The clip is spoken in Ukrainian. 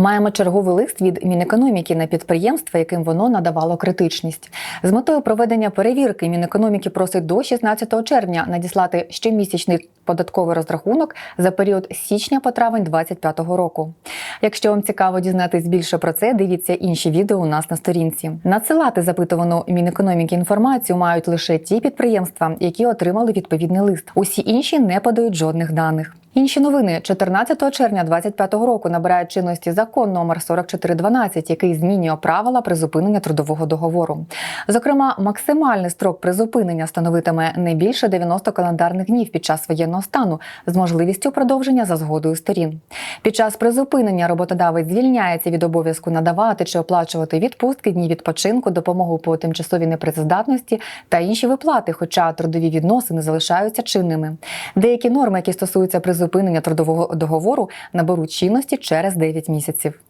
Маємо черговий лист від Мінекономіки на підприємства, яким воно надавало критичність. З метою проведення перевірки Мінекономіки просить до 16 червня надіслати щомісячний податковий розрахунок за період січня по травень 2025 року. Якщо вам цікаво дізнатись більше про це, дивіться інші відео у нас на сторінці. Надсилати запитувану Мінекономіки інформацію мають лише ті підприємства, які отримали відповідний лист. Усі інші не подають жодних даних. Інші новини 14 червня 2025 року набирає чинності закон номер 4412, який змінює правила призупинення трудового договору. Зокрема, максимальний строк призупинення становитиме не більше 90 календарних днів під час воєнного стану з можливістю продовження за згодою сторін. Під час призупинення роботодавець звільняється від обов'язку надавати чи оплачувати відпустки, дні відпочинку, допомогу по тимчасовій непрацездатності та інші виплати, хоча трудові відносини залишаються чинними. Деякі норми, які стосуються призупинення трудового договору, наберуть чинності через 9 місяців.